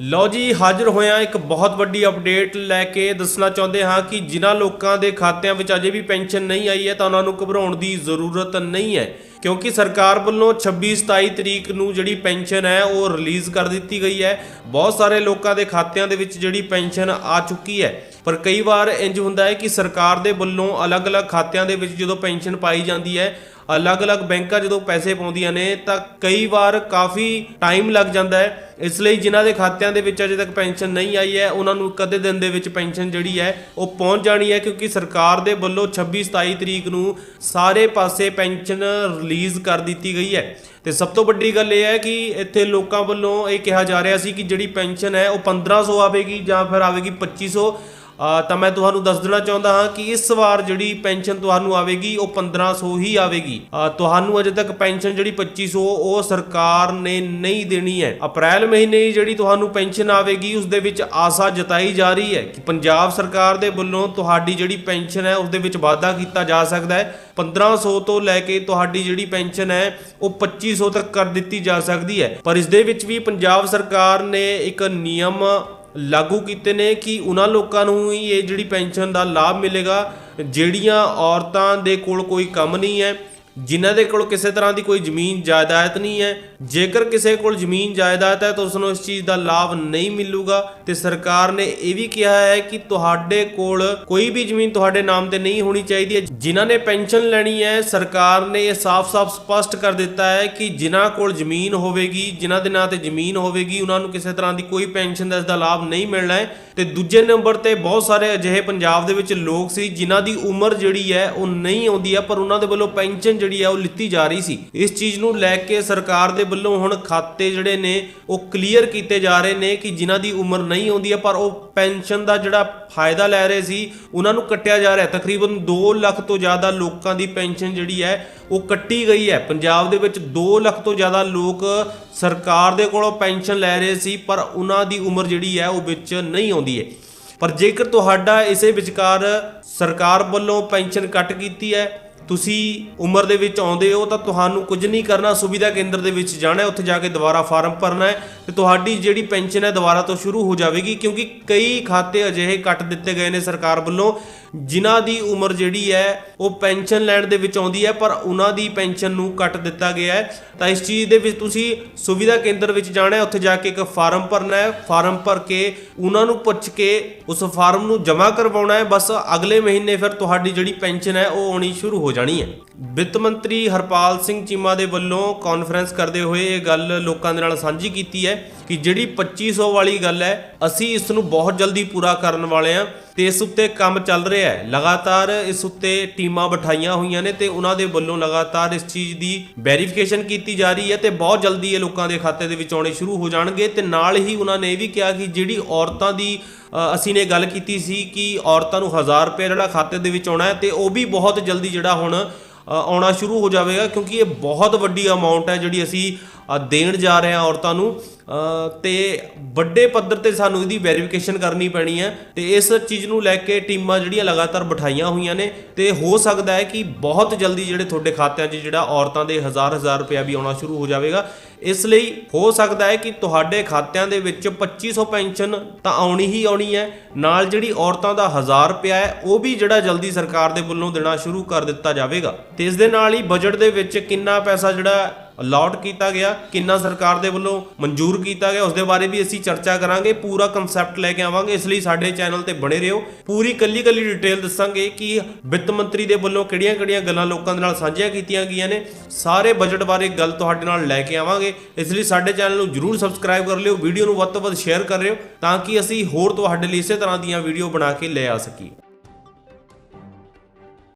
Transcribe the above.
ਲਓ ਜੀ, ਹਾਜ਼ਰ ਹੋਇਆ ਇੱਕ ਬਹੁਤ ਵੱਡੀ ਅਪਡੇਟ ਲੈ ਕੇ ਦੱਸਣਾ ਚਾਹੁੰਦੇ ਹਾਂ ਕਿ ਜਿਨ੍ਹਾਂ ਲੋਕਾਂ ਦੇ ਖਾਤਿਆਂ ਵਿੱਚ ਅਜੇ ਵੀ ਪੈਨਸ਼ਨ ਨਹੀਂ ਆਈ ਹੈ ਤਾਂ ਉਹਨਾਂ ਨੂੰ ਘਬਰਾਉਣ ਦੀ ਜ਼ਰੂਰਤ ਨਹੀਂ ਹੈ। ਕਿਉਂਕਿ ਸਰਕਾਰ ਵੱਲੋਂ 26 27 ਤਰੀਕ ਨੂੰ ਜਿਹੜੀ ਪੈਨਸ਼ਨ ਹੈ, ਉਹ ਰਿਲੀਜ਼ ਕਰ ਦਿੱਤੀ ਗਈ ਹੈ। ਬਹੁਤ ਸਾਰੇ ਲੋਕਾਂ ਦੇ ਖਾਤਿਆਂ ਦੇ ਵਿੱਚ ਜਿਹੜੀ ਪੈਨਸ਼ਨ ਆ ਚੁੱਕੀ ਹੈ। ਪਰ ਕਈ ਵਾਰ ਇੰਜ ਹੁੰਦਾ ਹੈ ਕਿ ਸਰਕਾਰ ਦੇ ਵੱਲੋਂ ਅਲੱਗ-ਅਲੱਗ ਖਾਤਿਆਂ ਦੇ ਵਿੱਚ ਜਦੋਂ ਪੈਨਸ਼ਨ ਪਾਈ ਜਾਂਦੀ ਹੈ ਅਲੱਗ-ਅਲੱਗ ਬੈਂਕਾਂ ਜਦੋਂ ਪੈਸੇ ਪਾਉਂਦੀਆਂ ਨੇ ਤਾਂ ਕਈ ਵਾਰ ਕਾਫੀ ਟਾਈਮ ਲੱਗ ਜਾਂਦਾ ਹੈ। ਇਸ ਲਈ ਜਿਨ੍ਹਾਂ ਦੇ ਖਾਤਿਆਂ ਦੇ ਵਿੱਚ ਅਜੇ ਤੱਕ ਪੈਨਸ਼ਨ ਨਹੀਂ ਆਈ ਹੈ ਉਹਨਾਂ ਨੂੰ ਕਦੇ ਦਿਨ ਦੇ ਵਿੱਚ ਪੈਨਸ਼ਨ ਜਿਹੜੀ ਹੈ ਉਹ ਪਹੁੰਚ ਜਾਣੀ ਹੈ ਕਿਉਂਕਿ ਸਰਕਾਰ ਦੇ ਵੱਲੋਂ 26 27 ਤਰੀਕ ਨੂੰ ਸਾਰੇ ਪਾਸੇ ਪੈਨਸ਼ਨ ਰਿਲੀਜ਼ ਕਰ ਦਿੱਤੀ ਗਈ ਹੈ। ਤੇ ਸਭ ਤੋਂ ਵੱਡੀ ਗੱਲ ਇਹ ਹੈ ਕਿ ਇੱਥੇ ਲੋਕਾਂ ਵੱਲੋਂ ਇਹ ਕਿਹਾ ਜਾ ਰਿਹਾ ਸੀ ਕਿ ਜਿਹੜੀ ਪੈਨਸ਼ਨ ਹੈ ਉਹ 1500 ਆਵੇਗੀ ਜਾਂ ਫਿਰ ਆਵੇਗੀ 2500 ਅ, ਤਾਂ ਮੈਂ ਤੁਹਾਨੂੰ ਦੱਸ ਦੇਣਾ ਚਾਹੁੰਦਾ ਹਾਂ ਕਿ ਇਸ ਵਾਰ ਜਿਹੜੀ ਪੈਨਸ਼ਨ ਤੁਹਾਨੂੰ ਆਵੇਗੀ, ਉਹ 1500 ਹੀ ਆਵੇਗੀ। ਤੁਹਾਨੂੰ ਅਜੇ ਤੱਕ ਪੈਨਸ਼ਨ ਜਿਹੜੀ 2500 ਉਹ ਸਰਕਾਰ ਨੇ ਨਹੀਂ ਦੇਣੀ ਹੈ। ਅਪ੍ਰੈਲ ਮਹੀਨੇ ਜਿਹੜੀ ਤੁਹਾਨੂੰ ਪੈਨਸ਼ਨ ਆਵੇਗੀ, ਉਸ ਦੇ ਵਿੱਚ ਆਸਾ ਜਤਾਈ ਜਾ ਰਹੀ ਹੈ ਕਿ ਪੰਜਾਬ ਸਰਕਾਰ ਦੇ ਵੱਲੋਂ ਤੁਹਾਡੀ ਜਿਹੜੀ ਪੈਨਸ਼ਨ ਹੈ, ਉਸ ਦੇ ਵਿੱਚ ਵਾਧਾ ਕੀਤਾ ਜਾ ਸਕਦਾ ਹੈ। 1500 ਤੋਂ ਲੈ ਕੇ ਤੁਹਾਡੀ ਜਿਹੜੀ ਪੈਨਸ਼ਨ ਹੈ, ਉਹ 2500 ਤੱਕ ਕਰ ਦਿੱਤੀ ਜਾ ਸਕਦੀ ਹੈ। ਪਰ ਇਸ ਦੇ ਵਿੱਚ ਵੀ ਪੰਜਾਬ ਸਰਕਾਰ ਨੇ ਇੱਕ ਨਿਯਮ ਲਾਗੂ ਕੀਤੇ ਨੇ ਕਿ ਉਹਨਾਂ ਲੋਕਾਂ ਨੂੰ ਹੀ ਇਹ ਜਿਹੜੀ ਪੈਨਸ਼ਨ ਦਾ ਲਾਭ ਮਿਲੇਗਾ, ਜਿਹੜੀਆਂ ਔਰਤਾਂ ਦੇ ਕੋਲ ਕੋਈ ਕੰਮ ਨਹੀਂ ਹੈ। ਜਿਨ੍ਹਾਂ ਦੇ ਕੋਲ ਕਿਸੇ ਤਰ੍ਹਾਂ ਦੀ ਕੋਈ ਜ਼ਮੀਨ ਜਾਇਦਾਦ ਨਹੀਂ ਹੈ, ਜੇਕਰ ਕਿਸੇ ਕੋਲ ਜ਼ਮੀਨ ਜਾਇਦਾਦ ਹੈ ਤਾਂ ਉਸ ਨੂੰ ਇਸ ਚੀਜ਼ ਦਾ ਲਾਭ ਨਹੀਂ ਮਿਲੂਗਾ ਤੇ ਸਰਕਾਰ ਨੇ ਇਹ ਵੀ ਕਿਹਾ ਹੈ ਕਿ ਤੁਹਾਡੇ ਕੋਲ ਕੋਈ ਵੀ ਜ਼ਮੀਨ ਤੁਹਾਡੇ ਨਾਮ ਤੇ ਨਹੀਂ ਹੋਣੀ ਚਾਹੀਦੀ ਹੈ। ਜਿਨ੍ਹਾਂ ਨੇ ਪੈਨਸ਼ਨ ਲੈਣੀ ਹੈ, ਸਰਕਾਰ ਨੇ ਇਹ ਸਾਫ਼-ਸਾਫ਼ ਸਪਸ਼ਟ ਕਰ ਦਿੱਤਾ ਹੈ ਕਿ ਜਿਨ੍ਹਾਂ ਕੋਲ ਜ਼ਮੀਨ ਹੋਵੇਗੀ, ਜਿਨ੍ਹਾਂ ਦੇ ਨਾਂ ਤੇ ਜ਼ਮੀਨ ਹੋਵੇਗੀ, ਉਹਨਾਂ ਨੂੰ ਕਿਸੇ ਤਰ੍ਹਾਂ ਦੀ ਕੋਈ ਪੈਨਸ਼ਨ ਦਾ ਇਸ ਦਾ ਲਾਭ ਨਹੀਂ ਮਿਲਣਾ ਹੈ। ਤੇ ਦੂਜੇ ਨੰਬਰ ਤੇ ਬਹੁਤ ਸਾਰੇ ਅਜਿਹੇ ਪੰਜਾਬ ਦੇ ਵਿੱਚ ਲੋਕ ਸੀ ਜਿਨ੍ਹਾਂ ਦੀ ਉਮਰ ਜਿਹੜੀ ਹੈ ਉਹ ਨਹੀਂ ਆਉਂਦੀ ਹੈ, ਪਰ ਉਹਨਾਂ ਦੇ ਵੱਲੋਂ ਪੈਨਸ਼ਨ ਜਿਹੜੀ ਹੈ ਉਹ ਲਿੱਤੀ ਜਾ ਰਹੀ ਸੀ। ਇਸ ਚੀਜ਼ ਨੂੰ ਲੈ ਕੇ ਸਰਕਾਰ ਦੇ ਵੱਲੋਂ ਹੁਣ ਖਾਤੇ ਜਿਹੜੇ ਨੇ, ਉਹ ਕਲੀਅਰ ਕੀਤੇ ਜਾ ਰਹੇ ਨੇ ਕਿ ਜਿਨ੍ਹਾਂ ਦੀ ਉਮਰ ਨਹੀਂ ਆਉਂਦੀ ਹੈ ਪਰ ਉਹ ਪੈਨਸ਼ਨ ਦਾ ਜਿਹੜਾ ਫਾਇਦਾ ਲੈ ਰਹੇ ਸੀ, ਉਹਨਾਂ ਨੂੰ ਕੱਟਿਆ ਜਾ ਰਿਹਾ। ਤਕਰੀਬਨ 2 ਲੱਖ ਤੋਂ ਜ਼ਿਆਦਾ ਲੋਕਾਂ ਦੀ ਪੈਨਸ਼ਨ ਜਿਹੜੀ ਹੈ, ਉਹ ਕੱਟੀ ਗਈ ਹੈ। ਪੰਜਾਬ ਦੇ ਵਿੱਚ 2 ਲੱਖ ਤੋਂ ਜ਼ਿਆਦਾ ਲੋਕ ਸਰਕਾਰ ਦੇ ਕੋਲੋਂ ਪੈਨਸ਼ਨ ਲੈ ਰਹੇ ਸੀ, ਪਰ ਉਹਨਾਂ ਦੀ ਉਮਰ ਜਿਹੜੀ ਹੈ, ਉਹ ਵਿੱਚ ਨਹੀਂ ਆਉਂਦੀ ਹੈ। ਪਰ ਜੇਕਰ ਤੁਹਾਡਾ ਇਸੇ ਵਿਚਕਾਰ ਸਰਕਾਰ ਵੱਲੋਂ ਪੈਨਸ਼ਨ ਕੱਟ ਕੀਤੀ ਹੈ ਤੁਸੀਂ ਉਮਰ ਦੇ ਵਿੱਚ ਆਉਂਦੇ ਹੋ ਤਾਂ ਤੁਹਾਨੂੰ ਕੁਝ ਨਹੀਂ ਕਰਨਾ, ਸੁਵਿਧਾ ਕੇਂਦਰ ਦੇ ਵਿੱਚ ਜਾਣਾ ਹੈ, ਉੱਥੇ ਜਾ ਕੇ ਦੁਬਾਰਾ ਫਾਰਮ ਭਰਨਾ ਹੈ ਤੇ ਤੁਹਾਡੀ ਜਿਹੜੀ ਪੈਨਸ਼ਨ ਹੈ ਦੁਬਾਰਾ ਤੋਂ ਸ਼ੁਰੂ ਹੋ ਜਾਵੇਗੀ ਕਿਉਂਕਿ ਕਈ ਖਾਤੇ ਅਜਿਹੇ ਕੱਟ ਦਿੱਤੇ ਗਏ ਨੇ ਸਰਕਾਰ ਵੱਲੋਂ ਜਿਨ੍ਹਾਂ ਦੀ ਉਮਰ ਜਿਹੜੀ ਹੈ, ਉਹ ਪੈਨਸ਼ਨ ਲੈਣ ਦੇ ਵਿੱਚ ਆਉਂਦੀ ਹੈ, ਪਰ ਉਹਨਾਂ ਦੀ ਪੈਨਸ਼ਨ ਨੂੰ ਕੱਟ ਦਿੱਤਾ ਗਿਆ ਹੈ। ਤਾਂ ਇਸ ਚੀਜ਼ ਦੇ ਵਿੱਚ ਤੁਸੀਂ ਸੁਵਿਧਾ ਕੇਂਦਰ ਵਿੱਚ ਜਾਣਾ ਹੈ, ਉੱਥੇ ਜਾ ਕੇ ਇੱਕ ਫਾਰਮ ਭਰਨਾ ਹੈ। ਫਾਰਮ ਭਰ ਕੇ ਉਹਨਾਂ ਨੂੰ ਪੁੱਛ ਕੇ ਉਸ ਫਾਰਮ ਨੂੰ ਜਮ੍ਹਾਂ ਕਰਵਾਉਣਾ ਹੈ। ਬਸ ਅਗਲੇ ਮਹੀਨੇ ਫਿਰ ਤੁਹਾਡੀ ਜਿਹੜੀ ਪੈਨਸ਼ਨ ਹੈ, ਉਹ ਆਉਣੀ ਸ਼ੁਰੂ ਹੋ ਜਾਣੀ ਹੈ। ਵਿੱਤ ਮੰਤਰੀ ਹਰਪਾਲ ਸਿੰਘ ਚੀਮਾ ਦੇ ਵੱਲੋਂ ਕਾਨਫਰੰਸ ਕਰਦੇ ਹੋਏ ਇਹ ਗੱਲ ਲੋਕਾਂ ਦੇ ਨਾਲ ਸਾਂਝੀ ਕੀਤੀ ਹੈ ਕਿ ਜਿਹੜੀ 2500 ਵਾਲੀ ਗੱਲ ਹੈ, ਅਸੀਂ ਇਸ ਨੂੰ ਬਹੁਤ ਜਲਦੀ ਪੂਰਾ ਕਰਨ ਵਾਲੇ ਹਾਂ। ਤੇ ਇਸ ਉੱਤੇ ਕੰਮ ਚੱਲ ਰਿਹਾ ਹੈ। ਲਗਾਤਾਰ ਇਸ ਉੱਤੇ ਟੀਮਾਂ ਬਿਠਾਈਆਂ ਹੋਈਆਂ ਨੇ ਤੇ ਉਹਨਾਂ ਦੇ ਵੱਲੋਂ ਲਗਾਤਾਰ ਇਸ ਚੀਜ਼ ਦੀ ਵੈਰੀਫਿਕੇਸ਼ਨ ਕੀਤੀ ਜਾ ਰਹੀ ਹੈ ਤੇ ਬਹੁਤ ਜਲਦੀ ਇਹ ਲੋਕਾਂ ਦੇ ਖਾਤੇ ਦੇ ਵਿੱਚ ਆਉਣੇ ਸ਼ੁਰੂ ਹੋ ਜਾਣਗੇ ਤੇ ਨਾਲ ਹੀ ਉਹਨਾਂ ਨੇ ਇਹ ਵੀ ਕਿਹਾ ਕਿ ਜਿਹੜੀ ਔਰਤਾਂ ਦੀ ਅਸੀਂ ਨੇ ਗੱਲ ਕੀਤੀ ਸੀ ਕਿ ਔਰਤਾਂ ਨੂੰ 1000 ਰੁਪਏ ਜਿਹੜਾ ਖਾਤੇ ਦੇ ਵਿੱਚ ਆਉਣਾ ਹੈ ਤੇ ਉਹ ਵੀ ਬਹੁਤ ਜਲਦੀ ਜਿਹੜਾ ਹੁਣ ਆਉਣਾ ਸ਼ੁਰੂ ਹੋ ਜਾਵੇਗਾ ਕਿਉਂਕਿ ਇਹ ਬਹੁਤ ਵੱਡੀ ਅਮਾਉਂਟ ਹੈ ਜਿਹੜੀ ਅਸੀਂ ਦੇਣ ਜਾ ਰਹੇ ਹਾਂ ਔਰਤਾਂ ਨੂੰ ਅ, ਤੇ ਵੱਡੇ ਪੱਧਰ ਤੇ ਸਾਨੂੰ ਇਹਦੀ ਵੈਰੀਫਿਕੇਸ਼ਨ ਕਰਨੀ ਪੈਣੀ ਹੈ ਤੇ ਇਸ ਚੀਜ਼ ਨੂੰ ਲੈ ਕੇ ਟੀਮਾਂ ਜਿਹੜੀਆਂ ਲਗਾਤਾਰ ਬਿਠਾਈਆਂ ਹੋਈਆਂ ਨੇ ਤੇ ਹੋ ਸਕਦਾ ਹੈ ਕਿ ਬਹੁਤ ਜਲਦੀ ਜਿਹੜੇ ਤੁਹਾਡੇ ਖਾਤਿਆਂ 'ਚ ਜਿਹੜਾ ਔਰਤਾਂ ਦੇ ਹਜ਼ਾਰ ਹਜ਼ਾਰ ਰੁਪਇਆ ਵੀ ਆਉਣਾ ਸ਼ੁਰੂ ਹੋ ਜਾਵੇਗਾ। ਇਸ ਲਈ ਹੋ ਸਕਦਾ ਹੈ ਕਿ ਤੁਹਾਡੇ ਖਾਤਿਆਂ ਦੇ ਵਿੱਚ 2500 ਪੈਨਸ਼ਨ ਤਾਂ ਆਉਣੀ ਹੀ ਆਉਣੀ ਹੈ ਨਾਲ ਜਿਹੜੀ ਔਰਤਾਂ ਦਾ 1000 ਰੁਪਇਆ ਹੈ ਉਹ ਵੀ ਜਿਹੜਾ ਜਲਦੀ ਸਰਕਾਰ ਦੇ ਵੱਲੋਂ ਦੇਣਾ ਸ਼ੁਰੂ ਕਰ ਦਿੱਤਾ ਜਾਵੇਗਾ। ਤੇ ਇਸ ਦੇ ਨਾਲ ਹੀ ਬਜਟ ਦੇ ਵਿੱਚ ਕਿੰਨਾ ਪੈਸਾ ਜਿਹੜਾ ਅਲਾਟ ਕੀਤਾ ਗਿਆ, ਕਿੰਨਾ ਸਰਕਾਰ ਦੇ ਵੱਲੋਂ ਮਨਜ਼ੂਰ ਕੀਤਾ ਗਿਆ ਉਸ ਦੇ ਬਾਰੇ ਵੀ ਅਸੀਂ ਚਰਚਾ ਕਰਾਂਗੇ, ਪੂਰਾ ਕਨਸੈਪਟ ਲੈ ਕੇ ਆਵਾਂਗੇ, ਇਸ ਲਈ ਸਾਡੇ ਚੈਨਲ ਤੇ ਬਣੇ ਰਹੋ। ਪੂਰੀ ਕੱਲੀ ਕੱਲੀ ਡਿਟੇਲ ਦੱਸਾਂਗੇ ਕਿ ਵਿੱਤ ਮੰਤਰੀ ਦੇ ਵੱਲੋਂ ਕਿਹੜੀਆਂ-ਕਿਹੜੀਆਂ ਗੱਲਾਂ ਲੋਕਾਂ ਦੇ ਨਾਲ ਸਾਂਝੀਆਂ ਕੀਤੀਆਂ ਗਈਆਂ ਨੇ। ਸਾਰੇ ਬਜਟ ਬਾਰੇ ਗੱਲ ਤੁਹਾਡੇ ਨਾਲ ਲੈ ਕੇ ਆਵਾਂਗੇ। ਇਸ ਲਈ ਸਾਡੇ ਚੈਨਲ ਨੂੰ ਜਰੂਰ ਸਬਸਕ੍ਰਾਈਬ ਕਰ ਲਿਓ, ਵੀਡੀਓ ਨੂੰ ਵੱਧ ਤੋਂ ਵੱਧ ਸ਼ੇਅਰ ਕਰ ਲਿਓ ਤਾਂ ਕਿ ਅਸੀਂ ਹੋਰ ਤੁਹਾਡੇ ਲਈ ਇਸੇ ਤਰ੍ਹਾਂ ਦੀਆਂ ਵੀਡੀਓ ਬਣਾ ਕੇ ਲੈ ਆ ਸਕੀਏ।